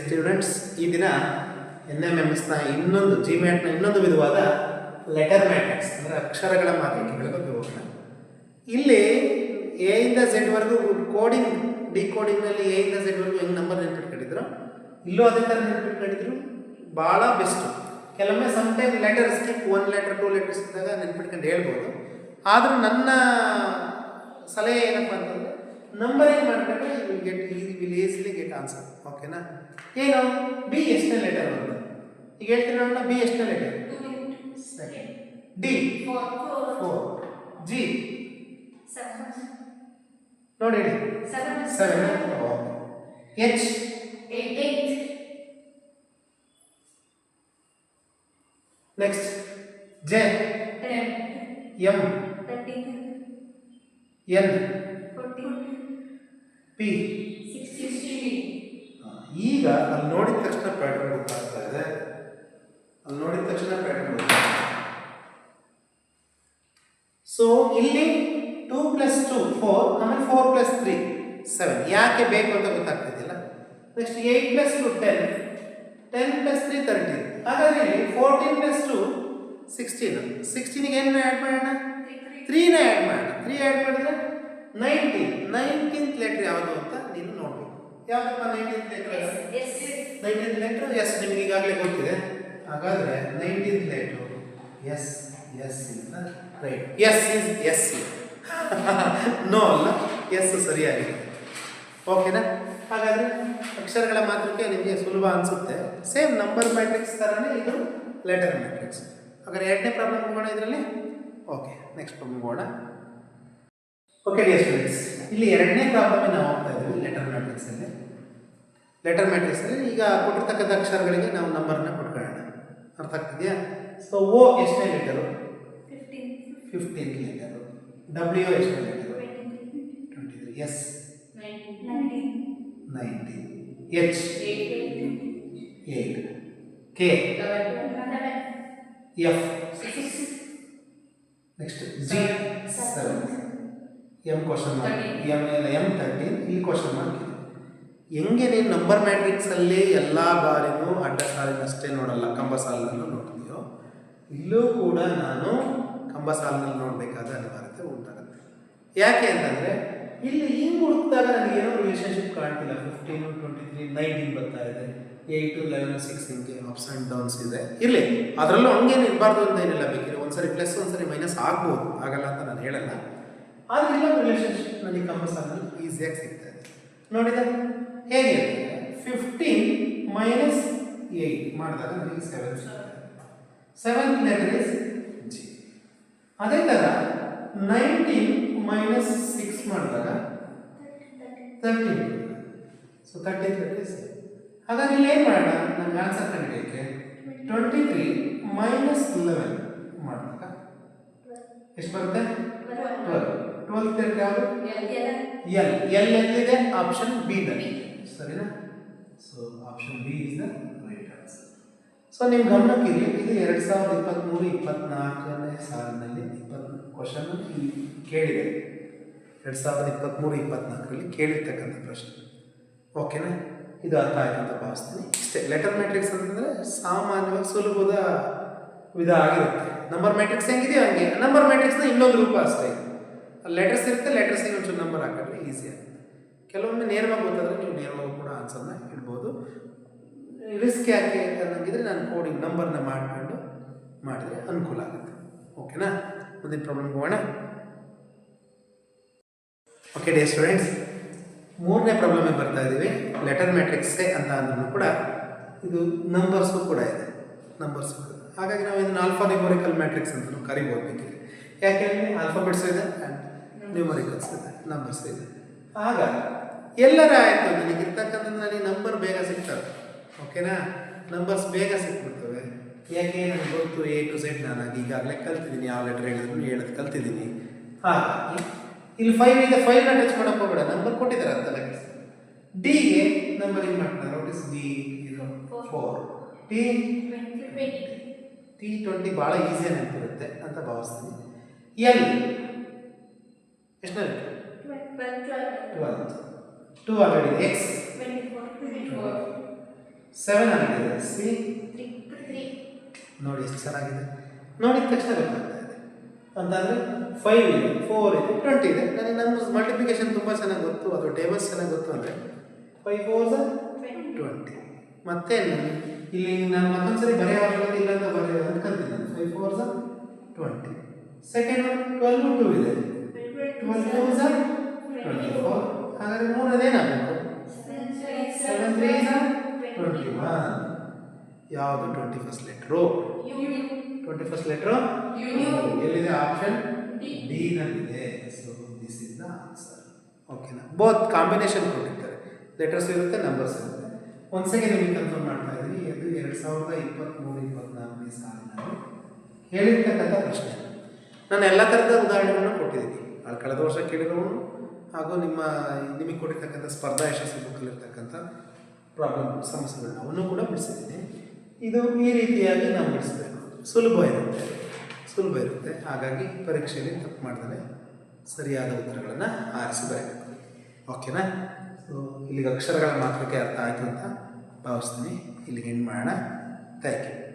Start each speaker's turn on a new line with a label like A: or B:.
A: Students ಈ ದಿನ N M M ಎಸ್ನ ಇನ್ನೊಂದು ಜಿ ಮ್ಯಾಟ್ನ ಇನ್ನೊಂದು ವಿಧವಾದ ಲೆಟರ್ ಮ್ಯಾಟ್ರಿಕ್ಸ್ ಅಂದರೆ ಅಕ್ಷರಗಳ ಮಾತೃಕೆಗಳ ಬಗ್ಗೆ ಹೋಗೋಣ. ಇಲ್ಲಿ ಎ ಇಂದ ಝೆಡ್ವರೆಗೂ ಕೋಡಿಂಗ್ ಡಿ ಕೋಡಿಂಗ್ನಲ್ಲಿ ಎ ಇಂದ ಝೆಡ್ವರೆಗೂ ಹೆಂಗೆ ನಂಬರ್ ನೆನ್ಪಿಟ್ಕೊಂಡಿದ್ರು? ಇಲ್ಲೂ ಅದೇ ಥರ ನೆನ್ಪಿಟ್ಕೊಂಡಿದ್ರು. ಭಾಳ ಬೆಸ್ಟು ಕೆಲವೊಮ್ಮೆ sometime letter skip one letter two letters ಇದ್ದಾಗ ನೆನ್ಪಿಟ್ಕೊಂಡು ಹೇಳ್ಬೋದು. ಆದರೂ ನನ್ನ ಸಲಹೆ ಏನಪ್ಪ ಅಂತಂದರೆ ನಂಬರಿಂಗ್ ಮಾಡಿಕೊಂಡ್ರೆ ಯು ವಿಲ್ ಗೆಟ್ ಈ ವಿಲ್ ಈಸಿಲಿ ಗೆಟ್ ಆನ್ಸರ್ ಓಕೆನಾ ಏನು ಬಿ ಎಷ್ಟನೇ ಲೆಟರ್ ಅಂತ ಈಗ ಹೇಳ್ತೀನಿ ನೋಡೋಣ ಬಿ ಎಷ್ಟನೇ letter second D four G ನೋಡಿ ಹೇಳಿ seven H next J M N P ಈಗ ಅಲ್ಲಿ ನೋಡಿದ ತಕ್ಷಣ ಪ್ಯಾಟರ್ನ್ ಗೊತ್ತಾಗ್ತಾ ಇದೆ. ಅಲ್ಲಿ ನೋಡಿದ ತಕ್ಷಣ ಪ್ಯಾಟರ್ನ್ ಗೊತ್ತಾಗ್ತಾ ಸೊ ಇಲ್ಲಿ ಟೂ ಪ್ಲಸ್ ಟು ಫೋರ್ ಆಮೇಲೆ ಫೋರ್ ಪ್ಲಸ್ ತ್ರೀ ಸೆವೆನ್ ಯಾಕೆ ಬೇಕು ಅಂತ ಗೊತ್ತಾಗ್ತಿದ್ದಿಲ್ಲ next eight plus two ten ten plus three thirteen ಹಾಗಾದ್ರೆ ಇಲ್ಲಿ ಫೋರ್ಟೀನ್ ಪ್ಲಸ್ ಟು ಸಿಕ್ಸ್ಟೀನ್ ಸಿಕ್ಸ್ಟೀನಿಗೆ ಏನು ಆ್ಯಡ್ ಮಾಡೋಣ? ತ್ರೀನ ಆ್ಯಡ್ ಮಾಡೋಣ. ತ್ರೀ ಆ್ಯಡ್ ಮಾಡಿದ್ರೆ? ನೈನ್ಟೀನ್ ನೈನ್ಟೀನ್ತ್ ಲೆಟ್ರ್ ಯಾವುದು ಅಂತ ನೀನು ನೋಡಬೇಕು. ಯಾವುದಪ್ಪ nineteenth letter? Nineteen letter? S ನಿಮ್ಗೆ ಈಗಾಗಲೇ ಗೊತ್ತಿದೆ. ಹಾಗಾದರೆ ನೈನ್ಟೀನ್ ಲೆಟ್ರು. ಎಸ್ ಎಸ್ ಇಂದ right S is S no ಅಲ್ಲ ಎಸ್ ಸರಿಯಾಗಿದೆ. ಓಕೆನಾ ಹಾಗಾದರೆ ಅಕ್ಷರಗಳ ಮಾತ್ರಕ್ಕೆ ನಿಮಗೆ ಸುಲಭ ಅನಿಸುತ್ತೆ. ಸೇಮ್ ನಂಬರ್ ಮ್ಯಾಟ್ರಿಕ್ಸ್ ಥರನೇ ಇದು ಲೆಟರ್ ಮ್ಯಾಟ್ರಿಕ್ಸ್ ಹಾಗಾದ್ರೆ ಎರಡನೇ ಪ್ರಾಬ್ಲಮ್ ಹೋಗೋಣ ಇದರಲ್ಲಿ? ಓಕೆ ನೆಕ್ಸ್ಟ್ ಪ್ರಾಬ್ಲಮ್ ಹೋಗೋಣ ಓಕೆ ಡಿಯರ್ ಸ್ಟೂಡೆಂಟ್ಸ್ ಇಲ್ಲಿ ಎರಡನೇ ಪ್ರಾಬ್ಲಮ್ ನಾವು ಹೋಗ್ತಾ ಇದ್ದೀವಿ ಲೆಟರ್ ಮ್ಯಾಟ್ರಿಕ್ಸಲ್ಲಿ ಲೆಟರ್ ಮ್ಯಾಟ್ರಿಕ್ಸಲ್ಲಿ ಈಗ ಕೊಟ್ಟಿರ್ತಕ್ಕಂಥ ಅಕ್ಷರಗಳಿಗೆ ನಾವು ನಂಬರ್ನ ಕೊಟ್ಕೊಳ್ಳೋಣ. ಅರ್ಥ ಆಗ್ತಿದೆಯಾ? ಸೊ ಓ ಎಷ್ಟನೇ ಲೆಟರು ಫಿಫ್ಟೀನ್ ಲೆಟರು ಡಬ್ಲ್ಯೂ ಎಷ್ಟನೇ letter twenty three S nineteen H eight K F next G seven M question mark M M thirteen ಇಲ್ಲಿ ಕ್ವಶನ್ ಮಾರ್ಕ್ ಇದೆ. ಹೆಂಗೆ ನೀನು ನಂಬರ್ ಮ್ಯಾಟ್ರಿಕ್ಸಲ್ಲಿ ಎಲ್ಲ ಬಾರಿನೂ ಅಡ್ಡ ಸಾಲಿನಷ್ಟೇ ನೋಡಲ್ಲ ಕಂಬ ಸಾಲಿನಲ್ಲೂ ನೋಡ್ತೀಯೋ ಇಲ್ಲೂ ಕೂಡ ನಾನು ಕಂಬ ಸಾಲಿನಲ್ಲಿ ನೋಡಬೇಕಾದ ಅನಿವಾರ್ಯತೆ ಉಂಟಾಗುತ್ತೆ. ಯಾಕೆ ಅಂತಂದರೆ ಇಲ್ಲಿ ಹಿಂಗೆ ಹುಡುಕಿದಾಗ ನನಗೇನೋ ರಿಲೇಷನ್ಶಿಪ್ ಕಾಣ್ತಿಲ್ಲ. ಫಿಫ್ಟೀನು ಟ್ವೆಂಟಿ ತ್ರೀ ನೈನ್ಟೀನ್ ಬರ್ತಾ ಇದೆ. ಏಯ್ಟು ಲೆವೆನ್ ಸಿಕ್ಸ್ ಹಿಂಗೆ ಅಪ್ಸ್ ಆ್ಯಂಡ್ ಡೌನ್ಸ್ ಇದೆ. ಇರಲಿ ಅದರಲ್ಲೂ ಹಂಗೇನು ಇರಬಾರ್ದು ಅಂತ ಏನಿಲ್ಲ. ಬೇಕಿದ್ರೆ ಒಂದ್ಸರಿ ಪ್ಲಸ್ ಒಂದ್ಸರಿ ಮೈನಸ್ ಆಗ್ಬೋದು. ಆಗಲ್ಲ ಅಂತ ನಾನು ಹೇಳಲ್ಲ. ಆದರೆ ಇಲ್ಲೊಂದು ರಿಲೇಷನ್ಶಿಪ್ ನನಗೆ ಕಂಪಲ್ಸರಿ ಈಸಿಯಾಗಿ ಸಿಗ್ತಾ ಇದೆ. ನೋಡಿದ? ಹೇಗೆ ಫಿಫ್ಟೀನ್ ಮೈನಸ್ ಏಯ್ಟ್ ಮಾಡಿದಾಗ ನನಗೆ seven seven letter is G ಅದೇ ಥರ ನೈನ್ಟೀನ್ ಮೈನಸ್ ಸಿಕ್ಸ್ ಮಾಡಿದಾಗ thirteen so thirty thirty is ಹಾಗಾದ್ರೆ ಇಲ್ಲಿ ಏನು ಮಾಡೋಣ? ನನಗೆ ಆನ್ಸರ್ ಕಂಡಿಡಿಯೋಕ್ಕೆ ಟ್ವೆಂಟಿ ತ್ರೀ ಮೈನಸ್ ಲೆವೆನ್ ಮಾಡಿದಾಗ ಎಷ್ಟು ಬರುತ್ತೆ? ಟ್ವೆಲ್ ಲೆಟರ್ ಯಾವುದು? L L. ಎಲ್ಲಿದೆ? ಆಪ್ಷನ್ ಬಿ ನಲ್ಲಿ ಸರಿನಾ? So option B is the right answer so ನಿಮ್ಮ ಗಮನಕ್ಕಿರಲಿ ಇದು ಎರಡು ಸಾವಿರದ ಇಪ್ಪತ್ತ್ಮೂರು ಇಪ್ಪತ್ನಾಲ್ಕನೇ ಸಾಲಿನಲ್ಲಿ ಇಪ್ಪತ್ತು ಕ್ವಶನ್ ಕೇಳಿದೆ. ಎರಡು ಸಾವಿರದ ಇಪ್ಪತ್ತ್ಮೂರು ಇಪ್ಪತ್ನಾಲ್ಕರಲ್ಲಿ ಕೇಳಿರ್ತಕ್ಕಂಥ ಪ್ರಶ್ನೆ. ಓಕೆನಾ ಇದು ಅರ್ಥ ಆಯ್ತು ಅಂತ ಭಾವಿಸ್ತೀನಿ. ಇಷ್ಟೇ. ಲೆಟರ್ ಮ್ಯಾಟ್ರಿಕ್ಸ್ ಅಂತಂದರೆ ಸಾಮಾನ್ಯವಾಗಿ ಸುಲಭದ ವಿಧ ಆಗಿರುತ್ತೆ. ನಂಬರ್ ಮ್ಯಾಟ್ರಿಕ್ಸ್ ಹೆಂಗಿದೆಯೋ ಹಂಗೆ. ನಂಬರ್ ಮ್ಯಾಟ್ರಿಕ್ಸ್ನ ಇನ್ನೊಂದು ರೂಪ ಅಷ್ಟೇ. ಲೆಟರ್ಸ್ ಇರುತ್ತೆ ಲೆಟರ್ಸಿಗೆ ಒಂಚೂರು ನಂಬರ್ ಹಾಕಿದ್ರೆ ಈಸಿ ಆಗುತ್ತೆ. ಕೆಲವೊಮ್ಮೆ ನೇರವಾಗಿ ಗೊತ್ತಾದರೆ ನೀವು ನೇರವಾಗಿ ಕೂಡ ಆನ್ಸರ್ನ ಇಡ್ಬೋದು ರಿಸ್ಕ್ ಯಾಕೆ ಅನ್ನಂಗಿದ್ರೆ ನಾನು ಕೋಡಿಂಗ್ ನಂಬರ್ನ ಮಾಡಿಕೊಂಡು ಮಾಡಿದ್ರೆ ಅನುಕೂಲ ಆಗುತ್ತೆ. ಓಕೆನಾ ಮುಂದಿನ ಪ್ರಾಬ್ಲಮ್ ಹೋಗೋಣ. ಓಕೆ ಡೇ ಸ್ಟೂಡೆಂಟ್ಸ್ ಮೂರನೇ ಪ್ರಾಬ್ಲಮಿಗೆ ಬರ್ತಾ ಇದ್ದೀವಿ ಲೆಟರ್ ಮ್ಯಾಟ್ರಿಕ್ಸೇ ಅಂತ ಅಂದ್ರೂ ಕೂಡ ಇದು ನಂಬರ್ಸು ಕೂಡ ಇದೆ. ನಂಬರ್ಸು ಹಾಗಾಗಿ ನಾವು ಇದನ್ನು ಆಲ್ಫಾ ನ್ಯೂಮರಿಕಲ್ ಮ್ಯಾಟ್ರಿಕ್ಸ್ ಅಂತಲೂ ಕರಿಬೋದು ಯಾಕೆಂದರೆ ಆಲ್ಫಾಬೆಟ್ಸು ಇದೆ ಆ್ಯಂಡ್ ನ್ಯೂಮರಿಕಲ್ಸ್ ಇದೆ ನಂಬರ್ಸ್ ಇದೆ ಆಗ ಎಲ್ಲರ ಆಯಿತು ನನಗಿರ್ತಕ್ಕಂಥ ನನಗೆ ನಂಬರ್ ಬೇಗ ಸಿಗ್ತವೆ. ಓಕೆನಾ ನಂಬರ್ಸ್ ಬೇಗ ಸಿಕ್ಬಿಡ್ತವೆ. ಯಾಕೆ ನನಗೆ ಗೊತ್ತು? ಎ ಟು ಸೆಟ್ ನಾನು ಅದು ಈಗಾಗಲೇ ಕಲ್ತಿದ್ದೀನಿ ಯಾವ ಲೆಟರ್ ಹೇಳಿದ್ರು ಹೇಳೋದು ಕಲ್ತಿದ್ದೀನಿ. ಹಾಗಾಗಿ ಇಲ್ಲಿ ಫೈವ್ ಇದೆ ಫೈವ್ನ ಟಚ್ ಮಾಡೋಕೆ ಹೋಗಬೇಡ. ನಂಬರ್ ಕೊಟ್ಟಿದ್ದಾರೆ ಅಂತ ಅಂತಲ್ಲ ಡಿಗೆ ಏನು ಮಾಡ್ತಾರೆ? ನೋಟಿಸ್ ಡಿ ಇದು ಫೋರ್ ಟಿ ಟಿ ಟ್ವೆಂಟಿ ಭಾಳ ಈಸಿಯಾಗಿ ನೆನಪಿರುತ್ತೆ ಅಂತ ಭಾವಿಸ್ತೀನಿ. ಎಲ್ ಎಷ್ಟನೇ twelfth two already X seven ಆಗಿದೆ ಸಿ ನೋಡಿ ಎಷ್ಟು ಚೆನ್ನಾಗಿದೆ. ನೋಡಿದ ತಕ್ಷಣ ಗೊತ್ತಾಗ್ತಾ ಇದೆ. ಅಂತಂದರೆ ಫೈವ್ ಇದೆ ಫೋರ್ ಇದೆ ಟ್ವೆಂಟಿ ಇದೆ. ನನಗೆ ನಮ್ಮ ಮಲ್ಟಿಪ್ಲಿಕೇಶನ್ ತುಂಬ ಚೆನ್ನಾಗಿ ಗೊತ್ತು. ಅದು ಟೇಬಲ್ಸ್ ಚೆನ್ನಾಗಿ ಗೊತ್ತು ಅಂದರೆ ಫೈವ್ ಫೋರ್ ಟ್ವೆಂಟಿ ಮತ್ತೆ ಇಲ್ಲಿ ನಾನು ಮತ್ತೊಂದ್ಸರಿ ಬರೆಯೋ ಅವಶ್ಯಕತೆ ಇಲ್ಲ ಅಂತ ಬರೆಯ ಅನ್ಕೊಂತೀನಿ five four twenty second twelve two ಇದೆ. ಟ್ವೆಲ್ ಫೋರ್ ಟ್ವೆಂಟಿ ಫೋರ್ ಹಾಗಾದ್ರೆ ಮೂರನೇನಾಗಬೇಕು ಸೆವೆನ್ ತ್ರೀ ಟ್ವೆಂಟಿ ಒನ್ ಯಾವುದು twenty first letter twenty first letter ಎಲ್ಲಿದೆ ಆಪ್ಷನ್ ಡಿ ನಲ್ಲಿದೆ so this is the answer ಓಕೆನಾ ಬೋತ್ ಕಾಂಬಿನೇಷನ್ ಕೊಟ್ಟಿರ್ತಾರೆ ಲೆಟರ್ಸ್ ಇರುತ್ತೆ ನಂಬರ್ಸ್ ಇರುತ್ತೆ ಒಂದು ಸೆಕೆಂಡ್ ನಿಮಗೆ ಕನ್ಫರ್ಮ್ ಮಾಡ್ತಾ ಇದ್ದೀನಿ ಇದು ಎರಡು ಸಾವಿರದ ಇಪ್ಪತ್ತ್ಮೂರು ಇಪ್ಪತ್ತ್ನಾಲ್ಕನೇ ಸಾಲಿನಲ್ಲಿ ಹೇಳಿರ್ತಕ್ಕಂಥ ಪ್ರಶ್ನೆ ನಾನು ಎಲ್ಲ ಥರದ ಉದಾಹರಣೆಗಳನ್ನು ಕೊಟ್ಟಿದ್ದೀನಿ. ಅಲ್ಲಿ ಕಳೆದ ವರ್ಷ ಕೇಳಿರೋನು ಹಾಗೂ ನಿಮ್ಮ, ನಿಮಗೆ ಕೊಟ್ಟಿರ್ತಕ್ಕಂಥ ಸ್ಪರ್ಧಾ ಯಶಸ್ವಿ ಬುಕ್ಕಲ್ಲಿರ್ತಕ್ಕಂಥ ಪ್ರಾಬ್ಲಮ್ ಸಮಸ್ಯೆಗಳನ್ನ ಅವನ್ನು ಕೂಡ ಬಿಡಿಸಿದ್ದೀನಿ. ಇದು ಈ ರೀತಿಯಾಗಿ ನಾವು ಬಿಡಿಸಬೇಕು. ಸುಲಭ ಇರುತ್ತೆ. ಸುಲಭ ಇರುತ್ತೆ. ಹಾಗಾಗಿ ಪರೀಕ್ಷೆಯಲ್ಲಿ ತಪ್ಪು ಮಾಡಿದರೆ ಸರಿಯಾದ ಉತ್ತರಗಳನ್ನು ಆರಿಸಿ ಓಕೆನಾ? ಸೊ ಇಲ್ಲಿಗೆ ಅಕ್ಷರಗಳ ಮಾತ್ರಕ್ಕೆ ಅರ್ಥ ಆಯಿತು ಅಂತ ಭಾವಿಸ್ತೀನಿ. ಇಲ್ಲಿಗೆ ಏನು ಮಾಡೋಣ. Thank you